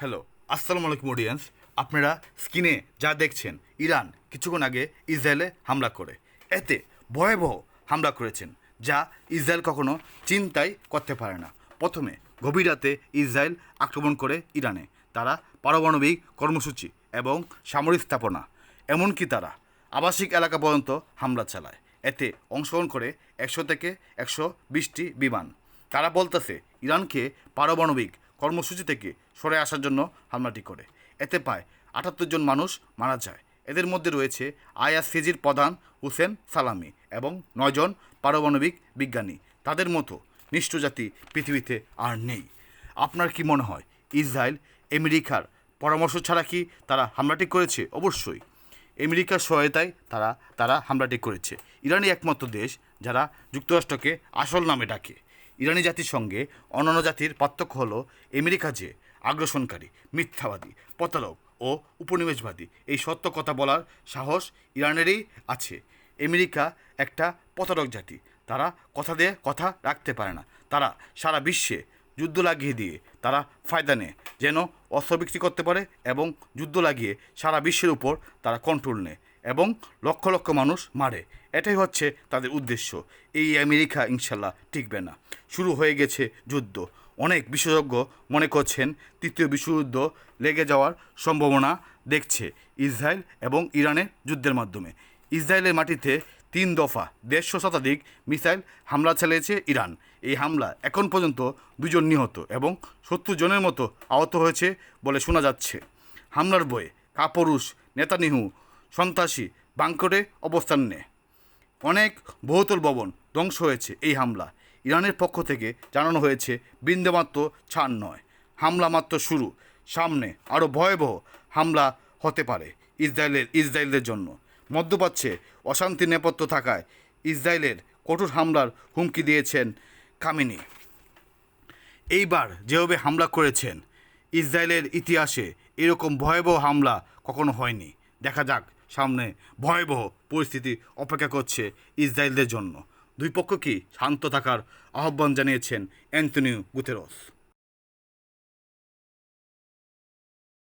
Hello আসসালামু আলাইকুম audience আপনারা স্ক্রিনে যা দেখছেন, ইরান কিছুক্ষণ আগে ইসরায়েলে হামলা করে। এতে ভয়াবহ হামলা করেছেন, যা ইসরায়েল কখনো চিন্তাই করতে পারে না। প্রথমে গভীর রাতে ইসরায়েল আক্রমণ করে ইরানে। তারা পারমাণবিক কর্মসূচি এবং সামরিক স্থাপনা, এমনকি তারা আবাসিক এলাকা পর্যন্ত হামলা চালায়। এতে অংশগ্রহণ করে একশো থেকে একশো বিশটি বিমান। তারা বলতেছে, ইরানকে পারমাণবিক কর্মসূচি থেকে সরে আসার জন্য হামলাটি করে। এতে প্রায় আটাত্তর জন মানুষ মারা যায়। এদের মধ্যে রয়েছে আইআরসিজির প্রধান হুসেন সালামি এবং নয়জন পারমাণবিক বিজ্ঞানী। তাদের মতো নিষ্ঠ জাতি পৃথিবীতে আর নেই। আপনার কি মনে হয়, ইসরায়েল, আমেরিকার পরামর্শ ছাড়া কি তারা হামলাটি করেছে? অবশ্যই। আমেরিকার সহায়তায় তারা তারা হামলাটি করেছে। ইরানই একমাত্র দেশ যারা যুক্তরাষ্ট্রকে আসল নামে ডাকে। ইরানি জাতির সঙ্গে অন্যান্য জাতির পার্থক্য হলো আমেরিকা যে আগ্রাসনকারী, মিথ্যাবাদী পতালক ও উপনিবেশবাদী। এই সত্য কথা বলার সাহস ইরানেরই আছে। আমেরিকা একটা প্রতারক জাতি। তারা কথা দিয়ে কথা রাখতে পারে না। তারা সারা বিশ্বে যুদ্ধ লাগিয়ে দিয়ে তারা ফায়দা নেয়, যেন অস্ত্র বিক্রি করতে পারে এবং যুদ্ধ লাগিয়ে সারা বিশ্বের উপর তারা কন্ট্রোল নেয়। এবং লক্ষ লক্ষ মানুষ মারে। এটাই হচ্ছে তাদের উদ্দেশ্য। এই আমেরিকা ইনশাল্লাহ টিকবে না। শুরু হয়ে গেছে যুদ্ধ। অনেক বিশেষজ্ঞ মনে করছেন তৃতীয় বিশ্বযুদ্ধ লেগে যাওয়ার সম্ভাবনা দেখছে ইসরায়েল এবং ইরানের যুদ্ধের মাধ্যমে। ইসরায়েলের মাটিতে তিন দফা দেড়শো শতাধিক মিসাইল হামলা চালিয়েছে ইরান। এই হামলা এখন পর্যন্ত দুজন নিহত এবং সত্তর জনের মতো আহত হয়েছে বলে শোনা যাচ্ছে। হামলার বয়ে কাপুরুষ নেতানিহু সন্ত্রাসী বাংকরে অবস্থান নেয় অনেক বহুতল ভবন ধ্বংস হয়েছে এই হামলা। ইরানের পক্ষ থেকে জানানো হয়েছে বিন্দুমাত্র ছাড় নয়। হামলা মাত্র শুরু। সামনে আরও ভয়াবহ হামলা হতে পারে ইসরায়েলের, ইসরায়েলদের জন্য। মধ্যপ্রাচ্যে অশান্তি নেপথ্য থাকায় ইসরায়েলের কঠোর হামলার হুমকি দিয়েছেন কামিনী এইবার যেভাবে হামলা করেছেন, ইসরায়েলের ইতিহাসে এরকম ভয়াবহ হামলা কখনো হয়নি। দেখা যাক সামনে ভয়াবহ পরিস্থিতি অপেক্ষা করছে ইসরায়েলদের জন্য। দুই পক্ষ কি শান্ত থাকার আহ্বান জানিয়েছেন অ্যান্টনিও গুতেরস।